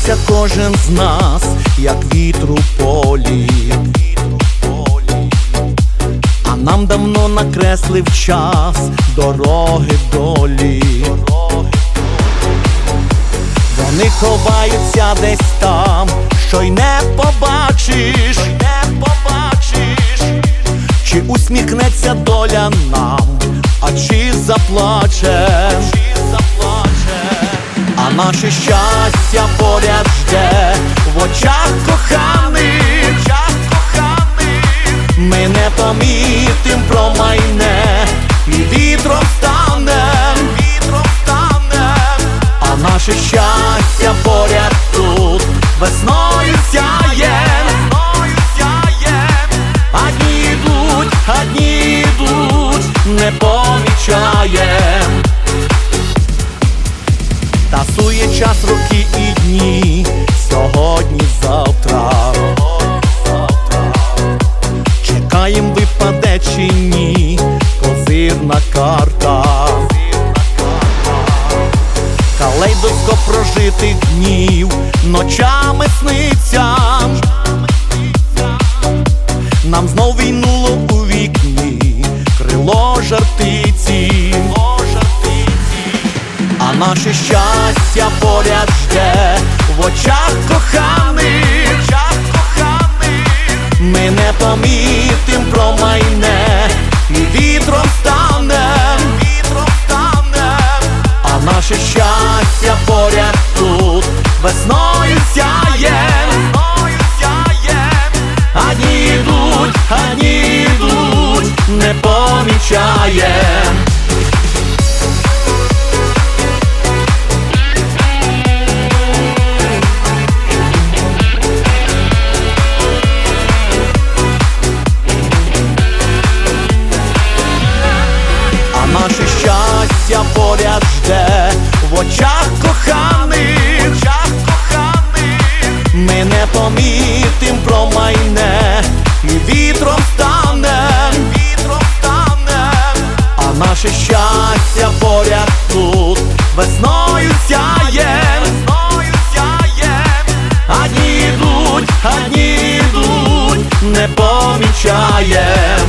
Шукає кожен з нас, як вітру полі. А нам давно накреслив час дороги долі. Вони ховаються десь там, що й не побачиш, не побачиш, чи усміхнеться доля нам, а чи заплаче, наше щастя поряд жде в очах коханих, в очах коханих, ми не помітим промайне, і вітром стане, вітром стане, а наше щастя поряд тут. Весною сяє, час роки і дні, сьогодні, завтра. Чекаєм випаде чи ні, козирна карта. Калейдоскоп прожитих днів, ночами сниться. Нам знов війнуло у вікні, крило жартиці. А наше щастя поряд жде в очах коханих. Ми не помітим промайне, і вітром стане, а наше щастя поряд тут. Весною сяє, одні йдуть, одні йдуть, не помічаєм. Очах коханих, очах коханих. Ми не помітим промайне, і вітром стане, вітром стане, а наше щастя поряд тут. Весною сяє, весною сяє, одні йдуть, одні йдуть, не помічає.